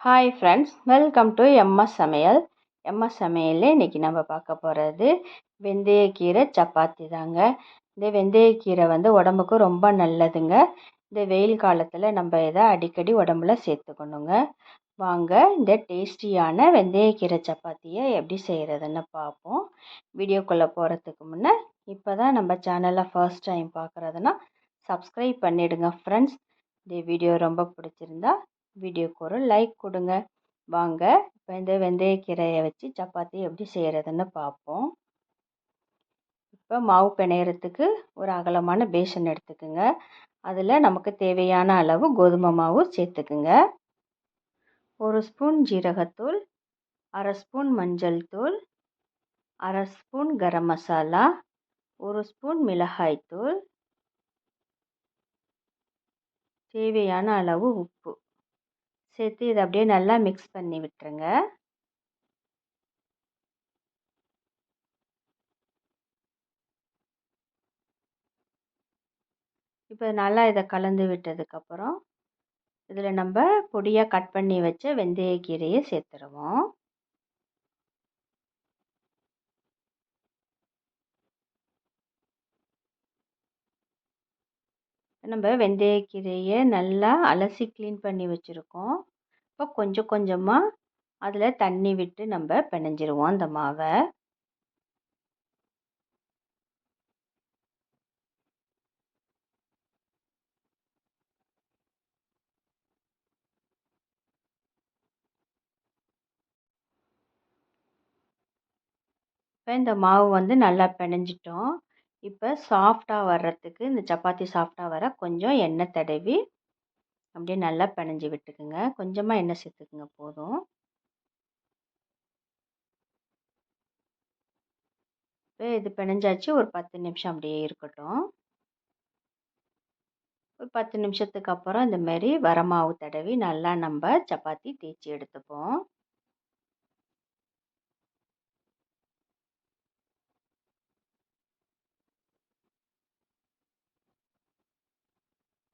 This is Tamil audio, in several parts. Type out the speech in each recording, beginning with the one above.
Hi friends welcome to MS Samayal MS சமையலில் இன்றைக்கி நம்ம பார்க்க போகிறது வெந்தயக்கீரை சப்பாத்தி தாங்க. இந்த வெந்தயக்கீரை வந்து உடம்புக்கு ரொம்ப நல்லதுங்க. இந்த வெயில் காலத்தில் நம்ம இதை அடிக்கடி உடம்புல சேர்த்துக்கணுங்க. வாங்க இந்த டேஸ்டியான வெந்தயக்கீரை சப்பாத்தியை எப்படி செய்கிறதுன்னு பார்ப்போம். வீடியோக்குள்ளே போகிறதுக்கு முன்னே இப்போ தான் நம்ம சேனலை ஃபர்ஸ்ட் டைம் பார்க்குறதுனா சப்ஸ்கிரைப் பண்ணிவிடுங்க ஃப்ரெண்ட்ஸ் இந்த வீடியோ ரொம்ப பிடிச்சிருந்தா வீடியோக்கு ஒரு லைக் கொடுங்க. வாங்க இப்போ இந்த வெந்தயக்கீரையை வச்சு சப்பாத்தி எப்படி செய்கிறதுன்னு பார்ப்போம் இப்போ மாவு பிணையறதுக்கு ஒரு அகலமான பேசன் எடுத்துக்குங்க. அதில் நமக்கு தேவையான அளவு கோதுமை மாவு சேர்த்துக்குங்க. ஒரு ஸ்பூன் ஜீரகத்தூள் அரை ஸ்பூன் மஞ்சள் தூள் அரை ஸ்பூன் கரம் மசாலா ஒரு ஸ்பூன் மிளகாய்த்தூள் தேவையான அளவு உப்பு. சேர்த்து இதை அப்படியே நல்லா மிக்ஸ் பண்ணி விட்டுருங்க. இப்போ நல்லா இதை கலந்து விட்டதுக்கப்புறம் இதில் நம்ம பொடியாக கட் பண்ணி வச்ச வெந்தயக்கீரையை சேர்த்துருவோம். நம்ம வெந்தயக்கீரையை நல்லா அலசி க்ளீன் பண்ணி வச்சுருக்கோம். இப்போ கொஞ்சம் கொஞ்சமாக அதில் தண்ணி விட்டு நம்ம பிணைஞ்சிருவோம் அந்த மாவை. இப்போ இந்த மாவு வந்து நல்லா பிணைஞ்சிட்டோம். இப்போ சாஃப்டாக வர்றதுக்கு இந்த சப்பாத்தி சாஃப்டாக வர கொஞ்சம் எண்ணெய் தடவி அப்படியே நல்லா பிணைஞ்சி விட்டுக்குங்க. கொஞ்சமாக எண்ணெய் சேர்த்துக்குங்க போதும். இப்போ இது பிணைஞ்சாச்சு ஒரு பத்து நிமிஷம் அப்படியே இருக்கட்டும். ஒரு பத்து நிமிஷத்துக்கு அப்புறம் இந்த மாதிரி வரமாவு தடவி நல்லா நம்ம சப்பாத்தி தேய்ச்சி எடுத்துப்போம்.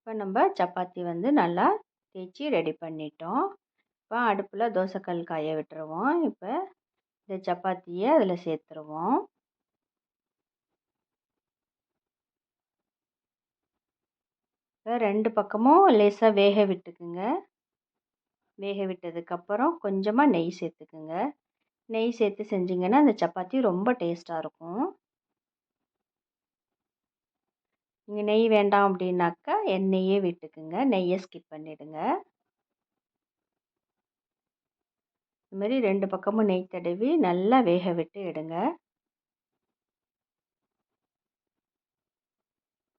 இப்போ நம்ம சப்பாத்தி வந்து நல்லா தேய்ச்சி ரெடி பண்ணிட்டோம். இப்போ அடுப்பில் தோசைக்கல் காய விட்டுருவோம். இப்போ இந்த சப்பாத்தியை அதில் சேர்த்துருவோம். இப்போ ரெண்டு பக்கமும் லேசாக வேக விட்டுக்குங்க. வேக விட்டதுக்கப்புறம் கொஞ்சமாக நெய் சேர்த்துக்குங்க. நெய் சேர்த்து செஞ்சிங்கன்னா அந்த சப்பாத்தி ரொம்ப டேஸ்ட்டாக இருக்கும். நீங்கள் நெய் வேண்டாம் அப்படின்னாக்கா எண்ணெயே விட்டுக்குங்க. நெய்யை ஸ்கிப் பண்ணிவிடுங்க இதுமாரி ரெண்டு பக்கமும் நெய் தடவி நல்லா வேக விட்டு எடுங்க.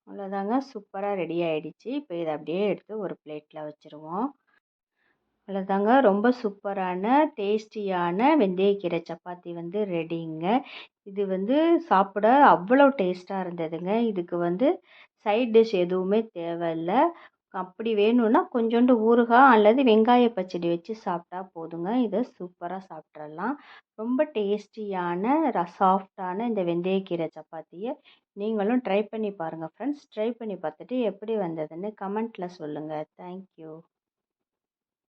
அவ்வளோதாங்க சூப்பராக ரெடி ஆகிடுச்சி இப்போ இதை அப்படியே எடுத்து ஒரு பிளேட்டில் வச்சுருவோம். அவ்வளோதாங்க ரொம்ப சூப்பரான டேஸ்டியான வெந்தயக்கீரை சப்பாத்தி வந்து ரெடிங்க. இது வந்து சாப்பிட அவ்வளோ டேஸ்ட்டாக இருந்ததுங்க. இதுக்கு வந்து சைட் டிஷ் எதுவுமே தேவையில்ல. அப்படி வேணும்னா கொஞ்சோண்டு ஊறுகாய் அல்லது வெங்காய பச்சடி வச்சு சாப்பிட்டா போதுங்க. இதை சூப்பராக சாப்பிட்றலாம் ரொம்ப டேஸ்டியான ர சாஃப்டான இந்த வெந்தயக்கீரை சப்பாத்தியை நீங்களும் ட்ரை பண்ணி பாருங்கள் ஃப்ரெண்ட்ஸ். ட்ரை பண்ணி பார்த்துட்டு எப்படி வந்ததுன்னு கமெண்ட்டில் சொல்லுங்கள் தேங்க்யூ.